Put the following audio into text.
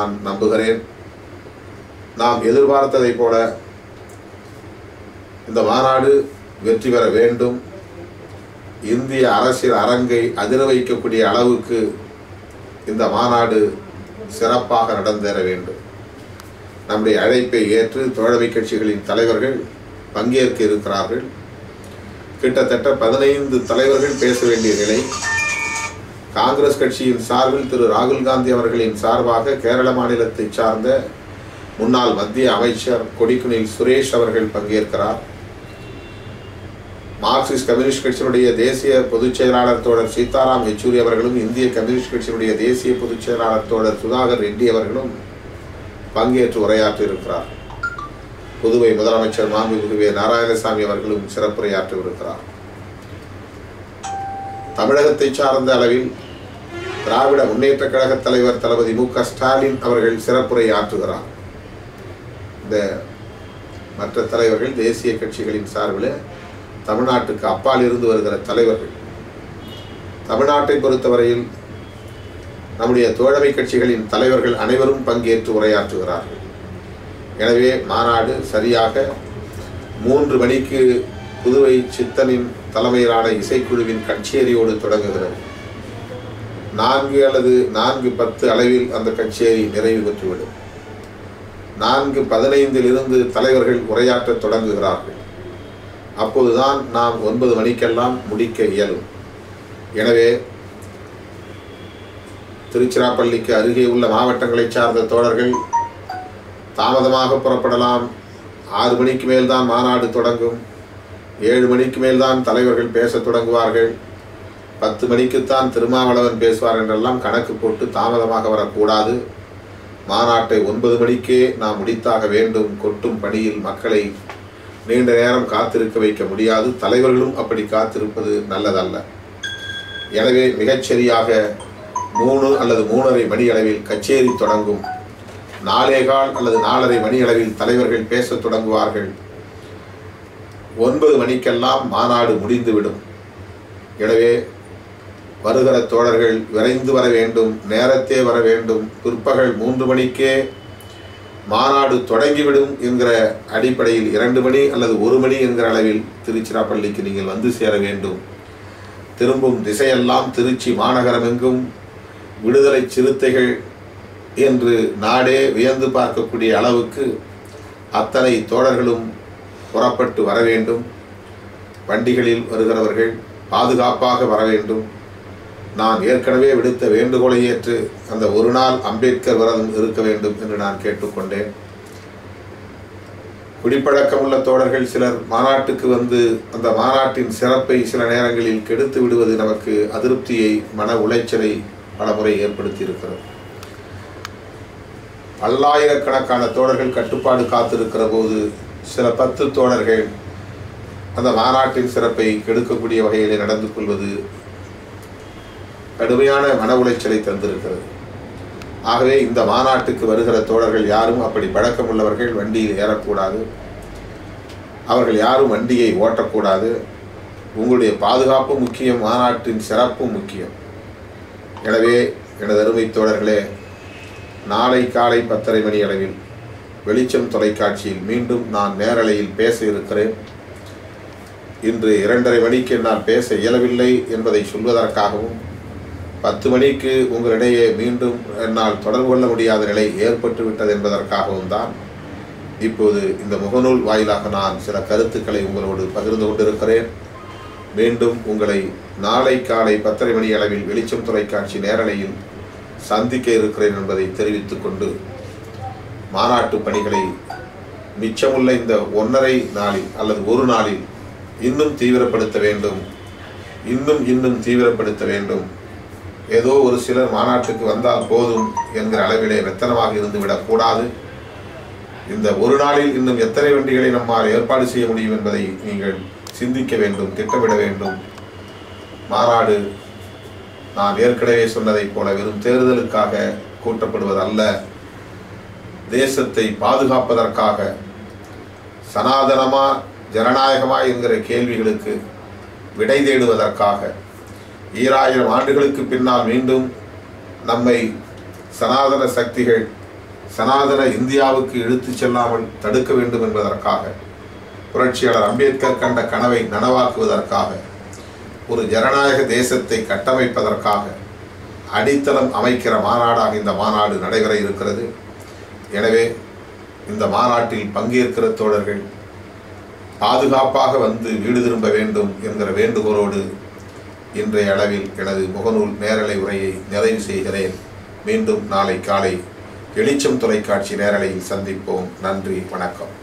நான் நம்புகிறேன். நாம் எதிர்பார்த்ததைப் போல இந்த மாநாடு வெற்றி பெற வேண்டும். இந்திய அரசியல் அரங்கை அதிர வைக்கக்கூடிய அளவுக்கு இந்த மாநாடு சிறப்பாக நடந்தேற வேண்டும். நம்முடைய அழைப்பை ஏற்று தோழமை கட்சிகளின் தலைவர்கள் பங்கேற்க இருக்கிறார்கள். கிட்டத்தட்ட பதினைந்து தலைவர்கள் பேச வேண்டிய நிலை. காங்கிரஸ் கட்சியின் சார்பில் திரு ராகுல் காந்தி அவர்களின் சார்பாக கேரள மாநிலத்தை சார்ந்த முன்னாள் மத்திய அமைச்சர் கொடிக்குனில் சுரேஷ் அவர்கள் பங்கேற்கிறார். மார்க்சிஸ்ட் கம்யூனிஸ்ட் கட்சியினுடைய தேசிய பொதுச் செயலாளர் தோழர் சீதாராம் யெச்சூரி அவர்களும் இந்திய கம்யூனிஸ்ட் கட்சியினுடைய தேசிய பொதுச் செயலாளர் தோழர் சுதாகர் ரெட்டி அவர்களும் பங்கேற்று உரையாற்றியிருக்கிறார் புதுவை முதலமைச்சர் மாண்புமிகு வே. நாராயணசாமி அவர்களும் சிறப்புரையாற்றவிருக்கிறார் தமிழகத்தை சார்ந்த அளவில் திராவிட முன்னேற்ற கழக தலைவர் தளபதி மு க ஸ்டாலின் அவர்கள் சிறப்புரை ஆற்றுகிறார். இந்த மற்ற தலைவர்கள் தேசிய கட்சிகளின் சார்பில் தமிழ்நாட்டுக்கு அப்பால் இருந்து வருகிற தலைவர்கள். தமிழ்நாட்டை பொறுத்தவரையில் நம்முடைய தோழமை கட்சிகளின் தலைவர்கள் அனைவரும் பங்கேற்று உரையாற்றுகிறார்கள். எனவே மாநாடு சரியாக மூன்று மணிக்கு புதுவை சித்தனின் தலைமையிலான இசைக்குழுவின் கச்சேரியோடு தொடங்குகிறது. நான்கு அல்லது நான்கு பத்து அளவில் அந்த கச்சேரி நிறைவு பெற்றுவிடும். நான்கு பதினைந்தில் இருந்து தலைவர்கள் உரையாற்றத் தொடங்குகிறார்கள். அப்போதுதான் நாம் ஒன்பது மணிக்கெல்லாம் முடிக்க இயலும். எனவே திருச்சிராப்பள்ளிக்கு அருகே உள்ள மாவட்டங்களைச் சார்ந்த தோழர்கள் தாமதமாக புறப்படலாம். ஆறு மணிக்கு மேல்தான் மாநாடு தொடங்கும். ஏழு மணிக்கு மேல்தான் தலைவர்கள் பேசத் தொடங்குவார்கள். பத்து மணிக்குத்தான் திருமாவளவன் பேசுவார் என்றெல்லாம் கணக்கு போட்டு தாமதமாக வரக்கூடாது. மாநாட்டை ஒன்பது மணிக்கே நாம் முடித்தாக வேண்டும். கொட்டும் பணியில் மக்களை நீண்ட நேரம் காத்திருக்க வைக்க முடியாது. தலைவர்களும் அப்படி காத்திருப்பது நல்லதல்ல. எனவே மிகச்சரியாக மூணு அல்லது மூணரை மணி அளவில் கச்சேரி தொடங்கும். நாலேகால் அல்லது நாலரை மணி அளவில் தலைவர்கள் பேசத் தொடங்குவார்கள். ஒன்பது மணிக்கெல்லாம் மாநாடு முடிந்துவிடும். எனவே வருகிற தோழர்கள் விரைந்து வர வேண்டும் நேரத்தே வர வேண்டும். பிற்பகல் மூன்று மணிக்கே மாநாடு தொடங்கிவிடும் என்கிற அடிப்படையில் இரண்டு மணி அல்லது ஒரு மணி என்கிற அளவில் திருச்சிராப்பள்ளிக்கு நீங்கள் வந்து சேர வேண்டும். திரும்பும் திசையெல்லாம் திருச்சி மாநகரம் எங்கும். விடுதலை சிறுத்தைகள் என்று நாடே வியந்து பார்க்கக்கூடிய அளவுக்கு அத்தனை தோழர்களும் புறப்பட்டு வர வேண்டும். வண்டிகளில் வருகிறவர்கள் பாதுகாப்பாக வர வேண்டும். நான் ஏற்கனவே விடுத்த வேண்டுகோளை ஏற்று அந்த ஒரு நாள் அம்பேத்கர் விரதம் இருக்க வேண்டும் என்று நான் கேட்டுக்கொண்டேன். குடிப்பழக்கமுள்ள தோழர்கள் சிலர் மாநாட்டுக்கு வந்து அந்த மாநாட்டின் சிறப்பை சில நேரங்களில் கெடுத்து விடுவது நமக்கு அதிருப்தியை மன உளைச்சலை பலமுறை ஏற்படுத்தியிருக்கிறது. பல்லாயிரக்கணக்கான தோழர்கள் கட்டுப்பாடு காத்திருக்கிற போது சில பத்து தோழர்கள் அந்த மாநாட்டின் சிறப்பை கெடுக்கக்கூடிய வகையிலே நடந்து கொள்வது கடுமையான மன உளைச்சலை தந்திருக்கிறது. ஆகவே இந்த மாநாட்டுக்கு வருகிற தோழர்கள் யாரும் அப்படி பழக்கம் உள்ளவர்கள் வண்டியில் ஏறக்கூடாது. அவர்கள் யாரும் வண்டியை ஓட்டக்கூடாது. உங்களுடைய பாதுகாப்பு முக்கியம் மாநாட்டின் சிறப்பும் முக்கியம். எனவே எனது அருமை தோழர்களே நாளை காலை பத்தரை மணி அளவில் வெளிச்சம் தொலைக்காட்சியில் மீண்டும் நான் நேரலையில் பேச இருக்கிறேன். இன்று இரண்டரை மணிக்கு என்னால் பேச இயலவில்லை என்பதை சொல்வதற்காகவும் பத்து மணிக்கு உங்களிடையே மீண்டும் என்னால் தொடர்பு கொள்ள முடியாத நிலை ஏற்பட்டுவிட்டது என்பதற்காகவும் தான் இப்போது இந்த முகநூல் வாயிலாக நான் சில கருத்துக்களை உங்களோடு பகிர்ந்து கொண்டிருக்கிறேன். மீண்டும் உங்களை நாளை காலை பத்தரை மணி அளவில் வெளிச்சம் தொலைக்காட்சி நேரலையில் சந்திக்க இருக்கிறேன் என்பதை தெரிவித்துக் கொண்டு மாநாட்டு பணிகளை மிச்சமுள்ள இந்த ஒன்றரை நாளில் அல்லது ஒரு நாளில் இன்னும் தீவிரப்படுத்த வேண்டும். இன்னும் இன்னும் தீவிரப்படுத்த வேண்டும். ஏதோ ஒரு சிலர் மாநாட்டுக்கு வந்தால் போதும் என்கிற அளவிலே வெத்தனமாக இருந்து விடக்கூடாது இந்த ஒரு நாளில் இன்னும் எத்தனை வண்டிகளை நம்மால் ஏற்பாடு செய்ய முடியும் என்பதை நீங்கள் சிந்திக்க வேண்டும் திட்டமிட வேண்டும். மாநாடு நான் ஏற்கனவே சொன்னதைப் போல வெறும் தேர்தலுக்காக கூட்டப்படுவதல்ல. தேசத்தை பாதுகாப்பதற்காக சனாதனமா ஜனநாயகமா என்கிற கேள்விகளுக்கு விடை தேடுவதற்காக ஈராயிரம் ஆண்டுகளுக்கு பின்னால் மீண்டும் நம்மை சனாதன சக்திகள் சனாதன இந்தியாவுக்கு இழுத்துச் செல்லாமல் தடுக்க வேண்டும் என்பதற்காக புரட்சியாளர் அம்பேத்கர் கண்ட கனவை நனவாக்குவதற்காக ஒரு ஜனநாயக தேசத்தை கட்டமைப்பதற்காக அடித்தளம் அமைக்கிற மாநாடாக இந்த மாநாடு நடைபெற இருக்கிறது. எனவே இந்த மாநாட்டில் பங்கேற்கிற தோழர்கள் பாதுகாப்பாக வந்து வீடு திரும்ப வேண்டும் என்கிற வேண்டுகோளோடு இன்றைய அளவில் எனது முகநூல் நேரலை உரையை நிறைவு செய்கிறேன். மீண்டும் நாளை காலை வெளிச்சம் தொலைக்காட்சி நேரலையில் சந்திப்போம். நன்றி வணக்கம்.